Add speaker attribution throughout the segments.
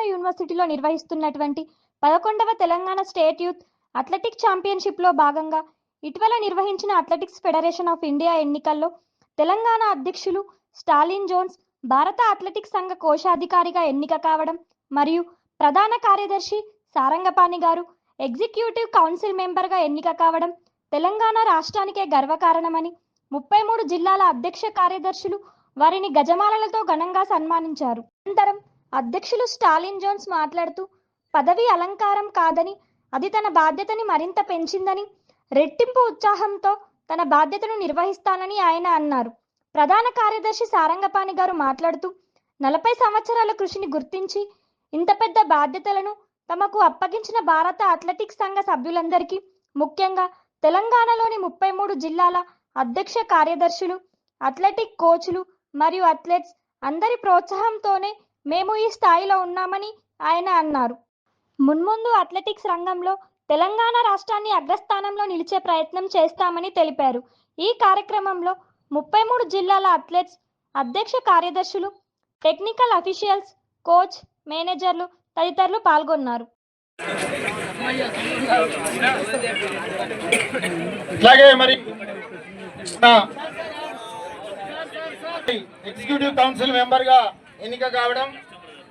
Speaker 1: ఉస్మానియా యూనివర్సిటీలో నిర్వహిస్తున్నటువంటి పదకొండవ తెలంగాణ స్టేట్ యూత్ అథ్లెటిక్ ఛాంపియన్షిప్లో భాగంగా ఇటీవల నిర్వహించిన అథ్లెటిక్స్ ఫెడరేషన్ ఆఫ్ ఇండియా ఎన్నికల్లో తెలంగాణ అధ్యక్షులు స్టాలిన్ జోన్స్ భారత అథ్లెటిక్స్ సంఘ కోశాధికారిగా ఎన్నిక కావడం మరియు ప్రధాన కార్యదర్శి సారంగపాణి గారు ఎగ్జిక్యూటివ్ కౌన్సిల్ మెంబర్గా ఎన్నిక కావడం తెలంగాణ రాష్ట్రానికే గర్వకారణమని ముప్పై మూడు జిల్లాల అధ్యక్ష కార్యదర్శులు వారిని గజమాలలతో ఘనంగా సన్మానించారు. అనంతరం అధ్యక్షులు స్టాలిన్ జోన్స్ మాట్లాడుతూ పదవి అలంకారం కాదని అది తన బాధ్యతని మరింత పెంచిందని రెట్టింపు ఉత్సాహంతో తన బాధ్యతను నిర్వహిస్తానని ఆయన అన్నారు. ప్రధాన కార్యదర్శి సారంగపాణి గారు మాట్లాడుతూ నలభై సంవత్సరాల కృషిని గుర్తించి ఇంత పెద్ద బాధ్యతలను తమకు అప్పగించిన భారత అథ్లెటిక్స్ సంఘ సభ్యులందరికీ ముఖ్యంగా తెలంగాణలోని ముప్పై మూడు జిల్లాల అధ్యక్ష కార్యదర్శులు అథ్లెటిక్ కోచ్లు మరియు అథ్లెట్స్ అందరి ప్రోత్సాహంతోనే మేము ఈ స్థాయిలో ఉన్నామని ఆయన అన్నారు. మున్ముందు అథ్లెటిక్స్ రంగంలో తెలంగాణ రాష్ట్రాన్ని అగ్రస్థానంలో నిలిచే ప్రయత్నం చేస్తామని తెలిపారు. ఈ కార్యక్రమంలో ముప్పై మూడు జిల్లాల అథ్లెట్స్ అధ్యక్ష కార్యదర్శులు టెక్నికల్ అఫీషియల్స్ కోచ్ మేనేజర్లు తదితరులు పాల్గొన్నారు.
Speaker 2: అలాగే మరి ఎగ్జిక్యూటివ్ కౌన్సిల్ మెంబర్గా ఎన్నిక కావడం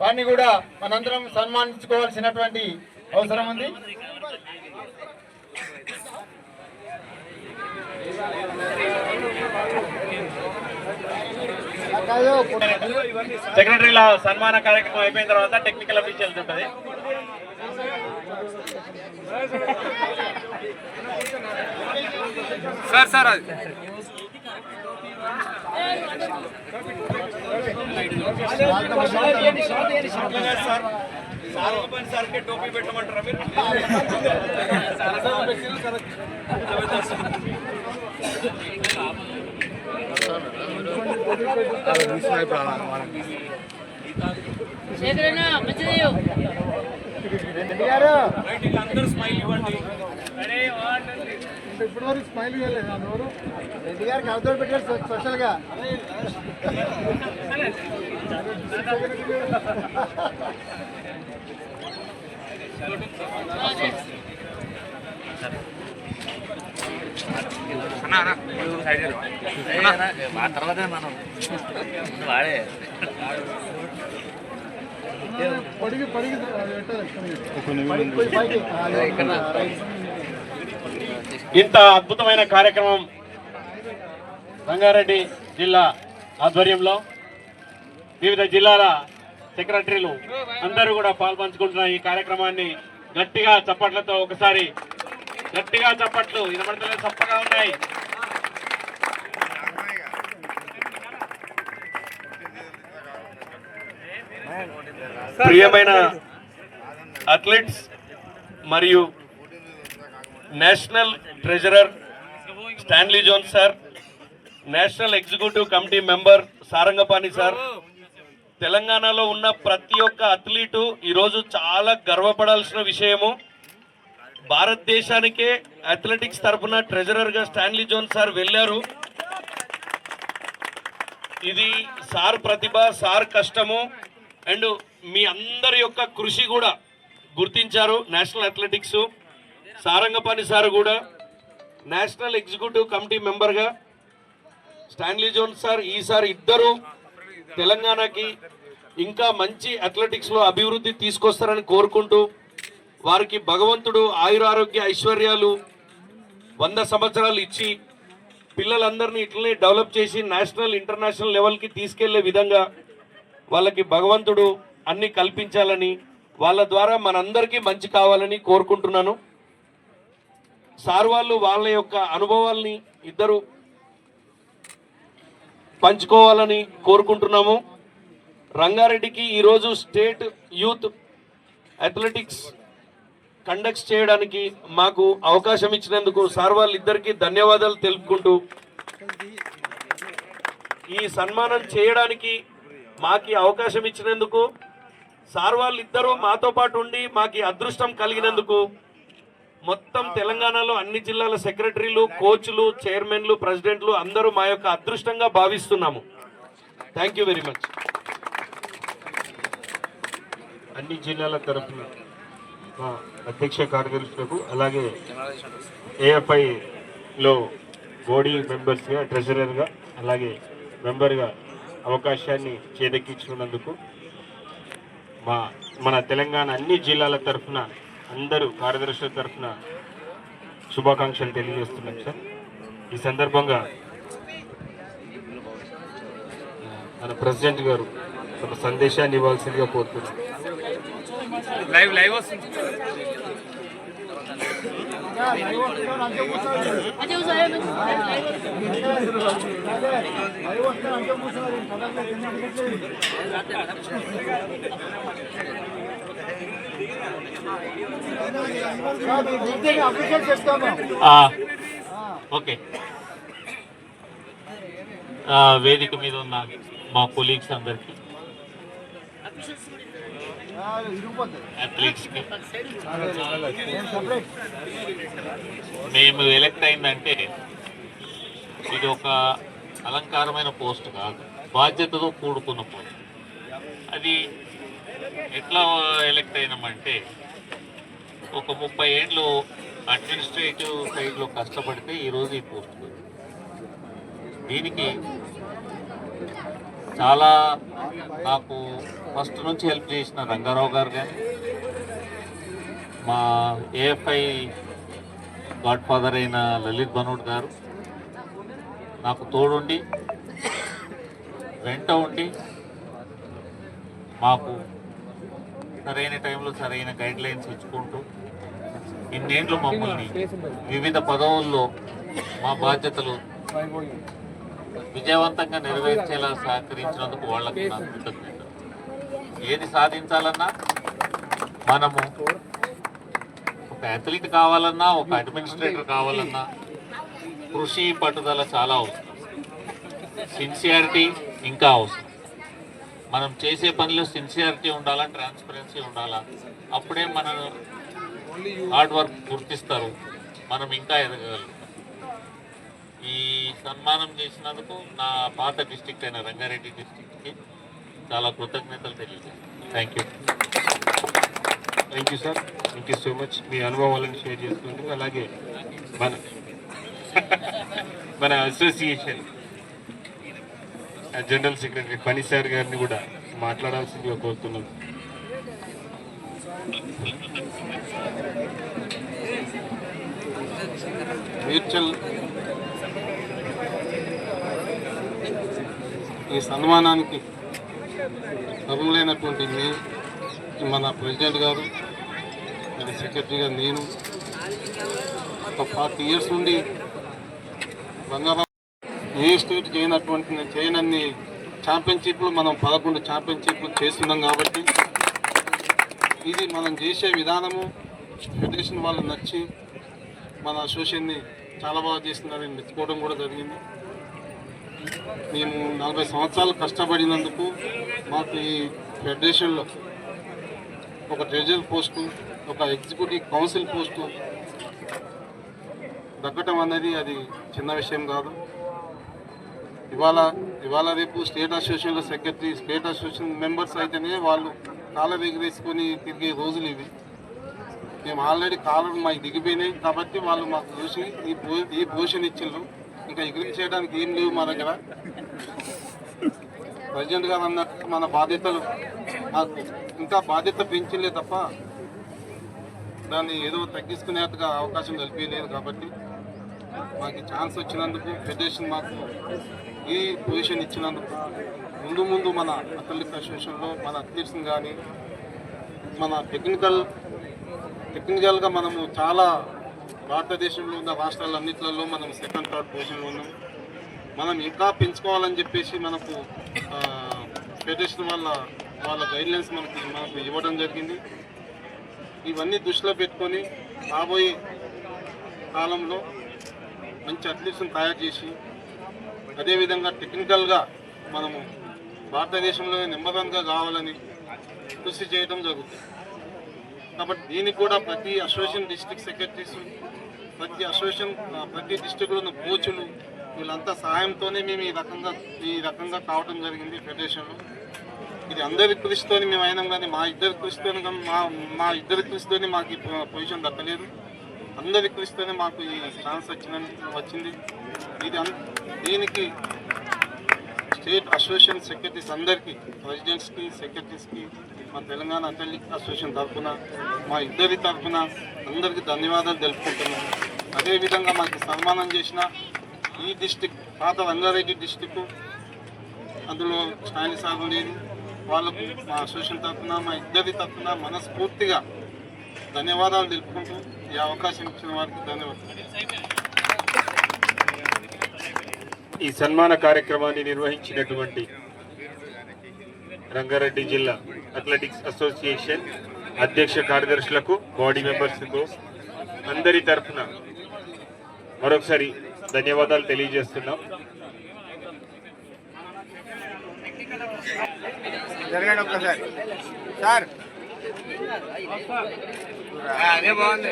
Speaker 2: వారిని కూడా మనందరం సన్మానించుకోవాల్సినటువంటి అవసరం ఉంది.
Speaker 3: సెక్రటరీల సన్మాన కార్యక్రమం అయిపోయిన తర్వాత టెక్నికల్ అఫీషియల్స్ ఉంటుంది.
Speaker 4: సార్ సార్ అది.
Speaker 3: సార్కి టోపీ పెట్టమంటారా మీరు అందరూ స్మైల్ ఇవ్వండి
Speaker 2: ఇప్పుడు వరకు స్మైల్ ఇవ్వలేదు ఎవరు రెడ్డి గారికి అవతల పెట్టారు
Speaker 4: స్పెషల్గా
Speaker 5: ఆ తర్వాత మనం వాడే
Speaker 2: పెట్టాలి
Speaker 5: ఇక్కడ
Speaker 3: ఇంత అద్భుతమైన కార్యక్రమం రంగారెడ్డి జిల్లా ఆధ్వర్యంలో వివిధ జిల్లాల సెక్రటరీలు అందరూ కూడా పాల్పంచుకుంటున్న ఈ కార్యక్రమాన్ని గట్టిగా చప్పట్లతో ఒకసారి గట్టిగా చప్పట్లు వినబడతలేదు చప్పగా ఉన్నాయి. ప్రియమైన అథ్లెట్స్ మరియు national treasurer Stanley John sir national executive committee member Sarangapani sir. తెలంగాణలో ఉన్న ప్రతి ఒక్క అథ్లీటు ఈరోజు చాలా గర్వపడాల్సిన విషయము. భారతదేశానికే అథ్లెటిక్స్ తరఫున ట్రెజరర్గా స్టాన్లీ జోన్ సార్ వెళ్ళారు. ఇది సార్ ప్రతిభ సార్ కష్టము. అండ్ మీ అందరి యొక్క కృషి కూడా గుర్తించారు నేషనల్ అథ్లెటిక్స్. సారంగపాణి సార్ కూడా నేషనల్ ఎగ్జిక్యూటివ్ కమిటీ మెంబర్గా స్టాన్లీ జోన్ సార్ ఈసారి ఇద్దరు తెలంగాణకి ఇంకా మంచి అథ్లెటిక్స్లో అభివృద్ధి తీసుకొస్తారని కోరుకుంటూ వారికి భగవంతుడు ఆయురారోగ్య ఐశ్వర్యాలు వంద సంవత్సరాలు ఇచ్చి పిల్లలందరినీ ఇట్లనే డెవలప్ చేసి నేషనల్ ఇంటర్నేషనల్ లెవెల్కి తీసుకెళ్ళే విధంగా వాళ్ళకి భగవంతుడు అన్ని కల్పించాలని వాళ్ళ ద్వారా మనందరికీ మంచి కావాలని కోరుకుంటున్నాను. సార్ వాళ్ళు వాళ్ళ యొక్క అనుభవాల్ని ఇద్దరు పంచుకోవాలని కోరుకుంటున్నాము. రంగారెడ్డికి ఈరోజు స్టేట్ యూత్ అథ్లెటిక్స్ కండక్ట్ చేయడానికి మాకు అవకాశం ఇచ్చినందుకు సార్ వాళ్ళిద్దరికీ ధన్యవాదాలు తెలుపుకుంటూ ఈ సన్మానం చేయడానికి మాకు అవకాశం ఇచ్చినందుకు సార్ వాళ్ళిద్దరూ మాతో పాటు ఉండి మాకు అదృష్టం కలిగినందుకు మొత్తం తెలంగాణలో అన్ని జిల్లాల సెక్రటరీలు కోచ్లు చైర్మన్లు ప్రెసిడెంట్లు అందరూ మా యొక్క అదృష్టంగా భావిస్తున్నాము. థ్యాంక్ యూ వెరీ మచ్
Speaker 6: అన్ని జిల్లాల తరఫున మా అధ్యక్ష కార్యదర్శులకు అలాగే ఏఎఫ్ఐలో బోడీ మెంబర్స్గా ట్రెజరర్గా అలాగే మెంబర్గా అవకాశాన్ని చేదెక్కించుకున్నందుకు మా మన తెలంగాణ అన్ని జిల్లాల తరఫున అందరూ కార్యదర్శుల తరఫున శుభాకాంక్షలు తెలియజేస్తున్నాం సార్. ఈ సందర్భంగా మన ప్రెసిడెంట్ గారు ఒక సందేశాన్ని ఇవ్వాల్సిందిగా కోరుతున్నాం.
Speaker 4: లైవ్ లైవ్ వస్తుంది.
Speaker 7: ఓకే. వేదిక మీద ఉన్న మా కొలీగ్స్ అందరికి. అథ్లీట్స్కి మేము ఎలక్ట్ అయిందంటే ఇది ఒక అలంకారమైన పోస్ట్ కాదు. బాధ్యతతో కూడుకున్న పోస్ట్ అది ఎట్లా ఎలక్ట్ అయినామంటే ఒక ముప్పై ఏళ్ళు అడ్మినిస్ట్రేటివ్ సైడ్లో కష్టపడితే ఈరోజు ఈ పోస్ట్ దీనికి చాలా నాకు ఫస్ట్ నుంచి హెల్ప్ చేసిన రంగారావు గారు కానీ మా ఏఎఫ్ఐ గాడ్ ఫాదర్ అయిన లలిత్ బనోడ్ గారు నాకు తోడుండి వెంట ఉండి మాకు సరైన టైంలో సరైన గైడ్ లైన్స్ ఇచ్చుకుంటూ ఇన్నేళ్ళు మమ్మల్ని వివిధ పదవుల్లో మా బాధ్యతలు విజయవంతంగా నెరవేర్చేలా సహకరించినందుకు వాళ్ళకి నా కృతజ్ఞత ఏది సాధించాలన్నా మనము ఒక అథ్లీట్ కావాలన్నా ఒక అడ్మినిస్ట్రేటర్ కావాలన్నా కృషి పట్టుదల చాలా అవసరం. సిన్సియారిటీ ఇంకా అవసరం. మనం చేసే పనిలో సిన్సియారిటీ ఉండాలా ట్రాన్స్పరెన్సీ ఉండాలా? అప్పుడే మన హార్డ్ వర్క్ గుర్తిస్తారు. మనం ఇంకా ఎదగగలుగుతాం ఈ సన్మానం చేసినందుకు నా పాత డిస్టిక్ అయిన రంగారెడ్డి డిస్టిక్కి చాలా కృతజ్ఞతలు తెలియజేస్తాను. Thank you
Speaker 6: thank you sir thank you so much మీ అనుభవాలను షేర్ చేసుకుంటూ అలాగే మన మన అసోసియేషన్ జనరల్ సెక్రటరీ పనిసార్ గారిని కూడా మాట్లాడాల్సిందిగా కోరుతున్నాం.
Speaker 8: మేడ్చల్ ఈ సన్మానానికి అర్హులైనటువంటి మీ మన ప్రెసిడెంట్ గారు మన సెక్రటరీ నేను ఒక ఫార్టీ ఇయర్స్ నుండి బంగారం ఏ స్టేట్ చేయనటువంటి చేయనన్ని ఛాంపియన్షిప్లు మనం పదకొండు ఛాంపియన్షిప్లు చేస్తున్నాం కాబట్టి ఇది మనం చేసే విధానము. ఫెడరేషన్ వాళ్ళు నచ్చి మన అసోసియేషన్ని చాలా బాగా చేస్తున్నారని మెచ్చుకోవడం కూడా జరిగింది. మేము నలభై సంవత్సరాలు కష్టపడినందుకు మాకు ఈ ఫెడరేషన్లో ఒక ట్రెజర్ పోస్టు ఒక ఎగ్జిక్యూటివ్ కౌన్సిల్ పోస్టు దక్కటం అనేది అది చిన్న విషయం కాదు. ఇవాళ ఇవాళ రేపు స్టేట్ అసోసియేషన్లో సెక్రటరీ స్టేట్ అసోసియేషన్ మెంబర్స్ అయితేనే వాళ్ళు కాలర్ ఎగరేసుకొని తిరిగే రోజులు ఇవి. మేము ఆల్రెడీ కాలర్ మాకు దిగిపోయినాయి కాబట్టి వాళ్ళు మాకు చూసి ఈ పో ఈ పొజిషన్ ఇచ్చిండ్రు. ఇంకా ఎగిరించేయడానికి ఏం లేవు మా దగ్గర. ప్రెసిడెంట్ గారు అన్నట్టు మన బాధ్యతలు మాకు ఇంకా బాధ్యత పెంచలే తప్ప దాన్ని ఏదో తగ్గించుకునేట్టుగా అవకాశం కల్పించలేదు కాబట్టి మాకు ఛాన్స్ వచ్చినందుకు ఫెడరేషన్ మాకు ఈ పొజిషన్ ఇచ్చినందుకు ముందు ముందు మన అథ్లెటిక్ అసోసియేషన్లో మన అథ్లెట్స్ని కానీ మన టెక్నికల్ టెక్నికల్గా మనము చాలా భారతదేశంలో ఉన్న రాష్ట్రాలన్నింటిలో మనం సెకండ్ థర్డ్ పొజిషన్లో ఉన్నాం. మనం ఇంకా పెంచుకోవాలని చెప్పేసి మనకు ఫెడరేషన్ వాళ్ళ వాళ్ళ గైడ్లైన్స్ మనకి మనకు ఇవ్వడం జరిగింది. ఇవన్నీ దృష్టిలో పెట్టుకొని రాబోయే కాలంలో మంచి అథ్లెట్స్ని తయారు చేసి అదేవిధంగా టెక్నికల్గా మనము భారతదేశంలో నెంబర్ వన్గా కావాలని కృషి చేయడం జరుగుతుంది. కాబట్టి దీనికి కూడా ప్రతి అసోసియేషన్ డిస్టిక్ సెక్రటరీస్ ప్రతి అసోసియేషన్ ప్రతి డిస్టిక్లో ఉన్న కోచ్లు వీళ్ళంతా సహాయంతోనే మేము ఈ రకంగా ఈ రకంగా కావడం జరిగింది ఫెడరేషన్లో ఇది అందరి కృషితోని మేము అయినాం కానీ మా ఇద్దరి కృషితోని మా మా ఇద్దరి కృషితోని మాకు ఈ పొజిషన్ దక్కలేదు. అందరి కృషితోనే మాకు ఈ ఛాన్స్ వచ్చిన వచ్చింది. ఇది దీనికి స్టేట్ అసోసియేషన్ సెక్రటరీస్ అందరికీ ప్రెసిడెంట్స్కి సెక్రటరీస్కి మా తెలంగాణ అథ్లెటిక్ అసోసియేషన్ తరఫున మా ఇద్దరి తరఫున అందరికీ ధన్యవాదాలు తెలుపుకుంటున్నాను. అదేవిధంగా మాకు సన్మానం చేసిన ఈ డిస్టిక్ పాత రంగారెడ్డి డిస్టిక్ అందులో స్టాయిల్ సాగు లేదు వాళ్ళకు మా అసోసియేషన్ తరఫున మా ఇద్దరి తరఫున మనస్ఫూర్తిగా ధన్యవాదాలు తెలుపుకుంటూ ఈ అవకాశం ఇచ్చిన వారికి ధన్యవాదాలు.
Speaker 6: ఈ సన్మాన కార్యక్రమాన్ని నిర్వహించినటువంటి రంగారెడ్డి జిల్లా అథ్లెటిక్స్ అసోసియేషన్ అధ్యక్ష కార్యదర్శులకు బాడీ మెంబర్స్కు అందరి తరఫున మరొకసారి ధన్యవాదాలు తెలియజేస్తున్నాం.
Speaker 2: జరగండి ఒక్కసారి. సార్. అదే బాగుంది.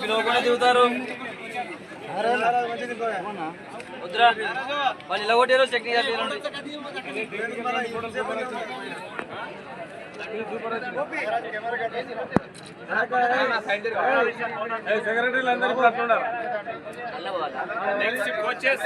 Speaker 5: పిలవకుండా దిగుతారు వద్దురా. వాళ్ళు ఇలా కొట్టారు టెక్నికల్
Speaker 4: సెక్రటరీలు అందరూ ఇప్పుడు అట్లున్నారు నెక్స్ట్ కోచెస్